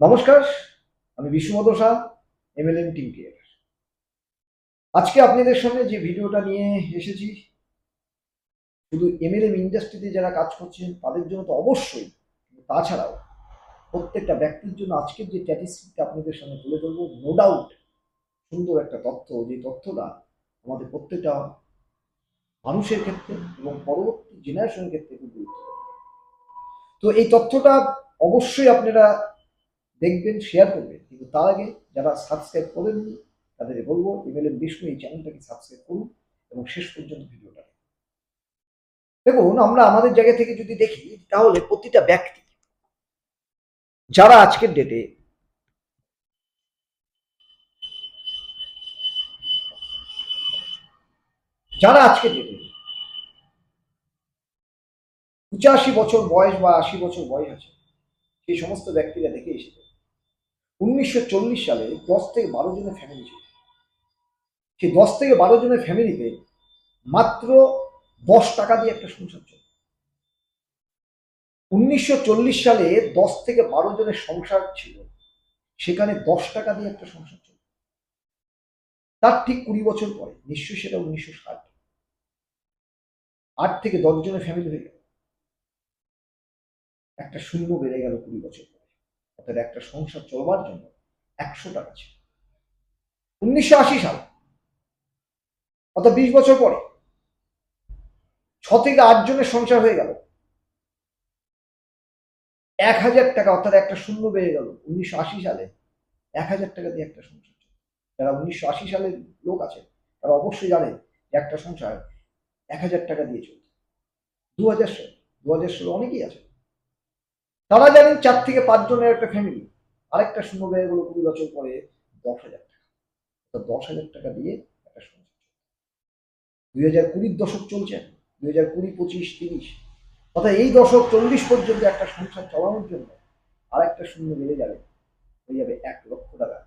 নমস্কার, আমি বিশ্বমত শাহ এমএলএম টিম কেয়ার আজকে আপনাদের সামনে যে ভিডিওটা নিয়ে এসেছি, শুধু এমএলএম ইন্ডাস্ট্রিতে যারা কাজ করছেন, তাদের জন্য তো অবশ্যই তাছাড়াও প্রত্যেকটা ব্যক্তির জন্য আজকের যে স্ট্যাটিস্টিকটা আপনাদের সামনে তুলে ধরবো নো ডাউট সুন্দর একটা তথ্য, যে তথ্যটা আমাদের প্রত্যেকটা মানুষের ক্ষেত্রে এবং পরবর্তী জেনারেশনের ক্ষেত্রে খুব গুরুত্বপূর্ণ। তো এই তথ্যটা অবশ্যই আপনারা দেখবেন শেয়ার করবেন কিন্তু তার আগে যারা সাবস্ক্রাইব করেননি তাদের বলব এমএলএম বিষ্ণু এই চ্যানেলটাকে সাবস্ক্রাইব করুন এবং শেষ পর্যন্ত ভিডিওটা দেখুন। আমরা আমাদের জায়গা থেকে যদি দেখি, তাহলে প্রতিটা ব্যক্তি যারা আজকের ডেটে যারা আজকের ডেটে পঁচাশি বছর বয়স বা আশি বছর বয়স আছে, সেই সমস্ত ব্যক্তিরা দেখে এসেছে উনিশশো চল্লিশ সালে দশ থেকে বারো জনের ফ্যামিলি ছিল। সেই দশ থেকে বারো জনের ফ্যামিলিতে মাত্র দশ টাকা দিয়ে একটা সংসার চলে উনিশশো চল্লিশ সালে দশ থেকে বারো জনের সংসার ছিল, সেখানে দশ টাকা দিয়ে একটা সংসার চলে তার ঠিক কুড়ি বছর পরে, নিশ্চয়ই সেটা উনিশশো ষাট। আট থেকে দশ জনের ফ্যামিলি হয়ে গেল। একটা শূন্য বেড়ে গেল কুড়ি বছর পরে। অর্থাৎ একটা সংসার চলবার জন্য একশো টাকা ছিল। উনিশশো আশি সাল, অর্থাৎ বিশ বছর পরে, ছ থেকে আট জনের সংসার হয়ে গেল। এক হাজার টাকা, অর্থাৎ একটা শূন্য বেড়ে গেল। উনিশশো আশি সালে এক হাজার টাকা দিয়ে একটা সংসার যারা উনিশশো আশি সালের লোক আছে, তারা অবশ্যই জানে যে একটা সংসার এক হাজার টাকা দিয়ে চলছে। দু হাজার সাল দু হাজার সালে অনেকেই আছে। তারা জানেন চার থেকে পাঁচ জনের একটা ফ্যামিলি আরেকটা শূন্য ব্যয় হলো কুড়ি বছর পরে দশ হাজার টাকা। অর্থাৎ দশ হাজার টাকা দিয়ে একটা দুই হাজার কুড়ির দশক চলছে, দুই হাজার কুড়ি, পঁচিশ, তিরিশ। অর্থাৎ এই দশক চল্লিশ পর্যন্ত একটা সংসার চালানোর জন্য আর একটা শূন্য বেড়ে যাবে, হয়ে যাবে এক লক্ষ টাকা।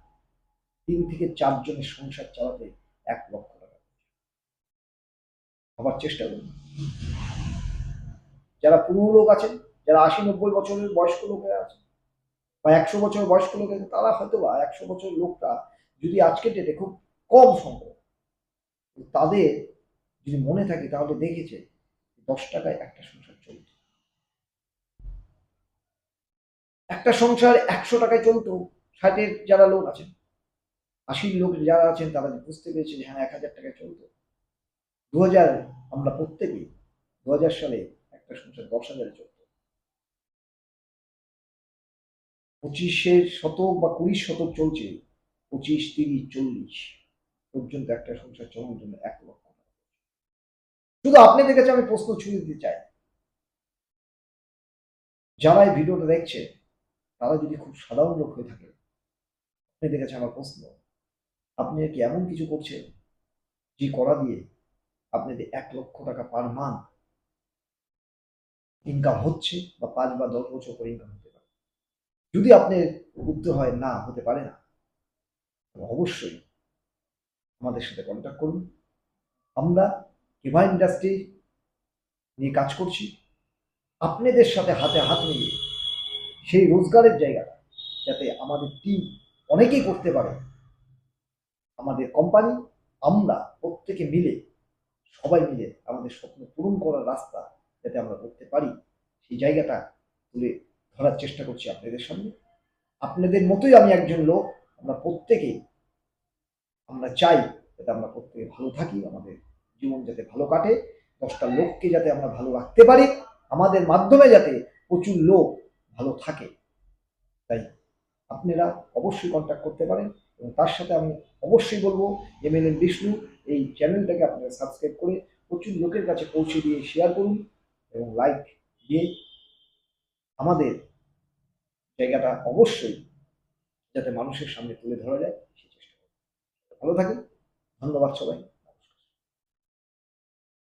তিন থেকে চারজনের সংসার চালাতে এক লক্ষ টাকা। আবার চেষ্টা করুন। যারা পুরনো লোক আছেন যারা আশি নব্বই বছরের বয়স্ক লোকেরা আছে, বা একশো বছর বয়স্ক লোক আছে, তারা হয়তো বা একশো বছরের লোকটা যদি আজকে ডেটে খুব কম সম্ভব তাদের যদি মনে থাকে তাহলে দেখেছে দশ টাকায় একটা সংসার চলত। একটা সংসার একশো টাকায় চলতো, ষাটের যারা লোক আছেন, আশির লোক যারা আছেন, তারা বুঝতে পেরেছে যে হ্যাঁ এক হাজার টাকায় চলতো। দু হাজার আমরা প্রত্যেকেই দু হাজার সালে একটা সংসার দশ হাজারে চলত। পঁচিশের শতক বা কুড়ি শতক চলছে, পঁচিশ, তিরিশ, চল্লিশ পর্যন্ত একটা সংসার চালানোর জন্য এক লক্ষ টাকা শুধু আপনাদের কাছে আমি প্রশ্ন ছুঁয়ে দিতে চাই। যারা এই ভিডিওটা দেখছে তারা যদি খুব সাধারণ লোক হয়ে থাকে আপনাদের কাছে আমার প্রশ্ন, আপনি কি এমন কিছু করছেন যে করা দিয়ে আপনাদের এক লক্ষ টাকা পার মান্থ ইনকাম হচ্ছে বা পাঁচ বা দশ বছর পরে ইনকাম পারে যদি আপনার উত্তর হয় না হতে পারে না অবশ্যই আমাদের সাথে কন্ট্যাক্ট করুন। আমরা কেভা ইন্ডাস্ট্রি নিয়ে কাজ করছি। আপনাদের সাথে হাতে হাত মিলিয়ে সেই রোজগারের জায়গাটা যাতে আমাদের টিম অনেকেই করতে পারে। আমাদের কোম্পানি আমরা প্রত্যেকে মিলে, সবাই মিলে আমাদের স্বপ্ন পূরণ করার রাস্তা যাতে আমরা করতে পারি, সেই জায়গাটা তুলে ধরার চেষ্টা করছি আপনাদের সামনে। আপনাদের মতোই আমি একজন লোক। আমরা প্রত্যেকে, আমরা চাই যাতে আমরা প্রত্যেকে ভালো থাকি, আমাদের জীবন যাতে ভালো কাটে, দশটা লোককে যাতে আমরা ভালো রাখতে পারি, আমাদের মাধ্যমে যাতে প্রচুর লোক ভালো থাকে। তাই আপনারা অবশ্যই কন্ট্যাক্ট করতে পারেন এবং তার সাথে আমি অবশ্যই বলব এমএলএন বিষ্ণু এই চ্যানেলটাকে আপনারা সাবস্ক্রাইব করে প্রচুর লোকের কাছে পৌঁছে দিয়ে শেয়ার করুন এবং লাইক দিয়ে আমাদের জায়গাটা অবশ্যই যাতে মানুষের সামনে তুলে ধরা যায় সে চেষ্টা করব। ভালো থাকুন, ধন্যবাদ সবাই